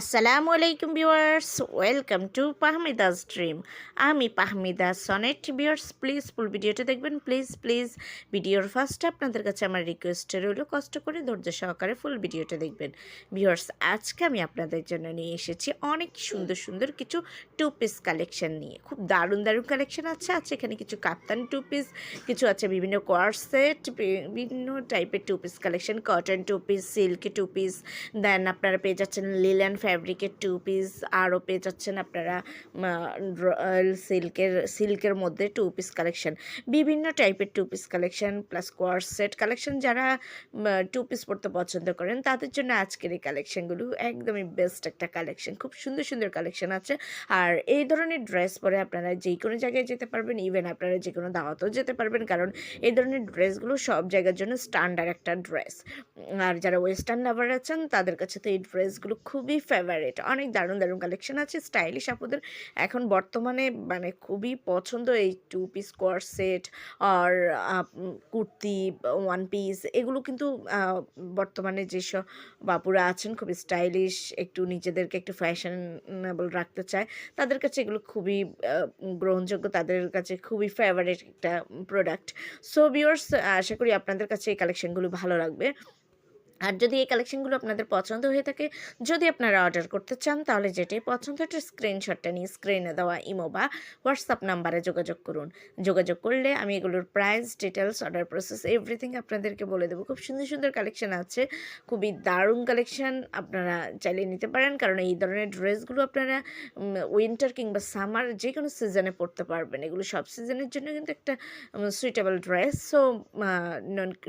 আসসালামু আলাইকুম viewers, welcome to পাহমিদাস dream. আমি Pahmida Sonet. Viewers, please full ভিডিওটা দেখবেন। প্লিজ প্লিজ ভিডিওর ফার্স্টে আপনাদের কাছে আমার রিকোয়েস্ট রইল, কষ্ট করে ধৈর্য সহকারে ফুল ভিডিওটা দেখবেন। ভিউয়ার্স, আজকে আমি আপনাদের জন্য নিয়ে এসেছি অনেক সুন্দর সুন্দর কিছু টু পিস কালেকশন নিয়ে। খুব দারুণ দারুণ কালেকশন আছে। আছে এখানে কিছু কাপ্তান টু পিস কিছু আছে বিভিন্ন কোয়ারসেট বিভিন্ন টাইপের two piece collection cotton two piece silk two piece then আপনারা পেয়ে যাচ্ছেন লিলেন ফ্যাব্রিকের টু পিস আরও পেয়ে যাচ্ছেন আপনারা রয়্যাল সিল্কের সিল্কের মধ্যে টু পিস কালেকশন বিভিন্ন টাইপের two piece collection plus coord set collection যারা টু পিস পড়তে পছন্দ করেন, তাদের জন্য আজকের এই কালেকশনগুলো একদমই বেস্ট একটা কালেকশন খুব সুন্দর সুন্দর কালেকশন আছে। আর এই ধরনের ড্রেস পরে আপনারা যে কোনো জায়গায় যেতে পারবেন ইভেন আপনারা যে কোনো দাওয়াতেও যেতে পারবেন, কারণ এই ধরনের ড্রেসগুলো সব জায়গার জন্য স্ট্যান্ডার্ড একটা ড্রেস আর যারা ওয়েস্টার্ন লাভার আছেন, তাদের কাছে তো এই ড্রেসগুলো খুবই ফেভারিট অনেক দারুণ দারুণ কালেকশন আছে স্টাইলিশ আপুদের এখন বর্তমানে মানে খুবই পছন্দ এই টু পিস কোয়ার সেট আর কুর্তি ওয়ান পিস এগুলো কিন্তু বর্তমানে যেসব বাপুরা আছেন খুবই স্টাইলিশ একটু নিজেদেরকে একটু ফ্যাশনেবল রাখতে চায়, তাদের কাছে এগুলো খুবই গ্রহণযোগ্য, তাদের কাছে খুবই ফেভারিট একটা প্রোডাক্ট সো ভিউয়ার্স আশা করি আপনাদের কাছে এই কালেকশনগুলো ভালো লাগবে। আর যদি এই কালেকশনগুলো আপনাদের পছন্দ হয়ে থাকে, যদি আপনারা অর্ডার করতে চান, তাহলে যেটি পছন্দ এটার স্ক্রিনশটটা নিয়ে স্ক্রিনে দেওয়া ইমো বা হোয়াটসঅ্যাপ নাম্বারে যোগাযোগ করুন। যোগাযোগ করলে আমি এগুলোর price details order process everything আপনাদেরকে বলে দেবো। খুব সুন্দর সুন্দর কালেকশান আছে। খুবই দারুণ কালেকশান আপনারা চাইলে নিতে পারেন, কারণ এই ধরনের ড্রেসগুলো আপনারা উইন্টার কিংবা সামার যে কোনো সিজনে পরতে পারবেন। এগুলো সব সিজনের জন্য কিন্তু একটা suitable dress so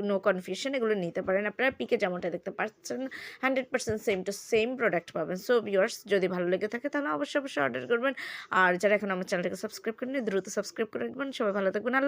no confusion এগুলো নিতে পারেন। আপনারা পিকে যেমনটা দেখতে পাচ্ছেন hundred percent same to same product পাবেন। সো ভিউয়ার্স যদি ভালো লেগে থাকে তাহলে অবশ্যই অবশ্যই অর্ডার করবেন। আর যারা এখন আমার চ্যানেলটাকে সাবস্ক্রাইব করেন দ্রুত সাবস্ক্রাইব করে রাখবেন। সবাই ভালো থাকবেন। আল্লাহ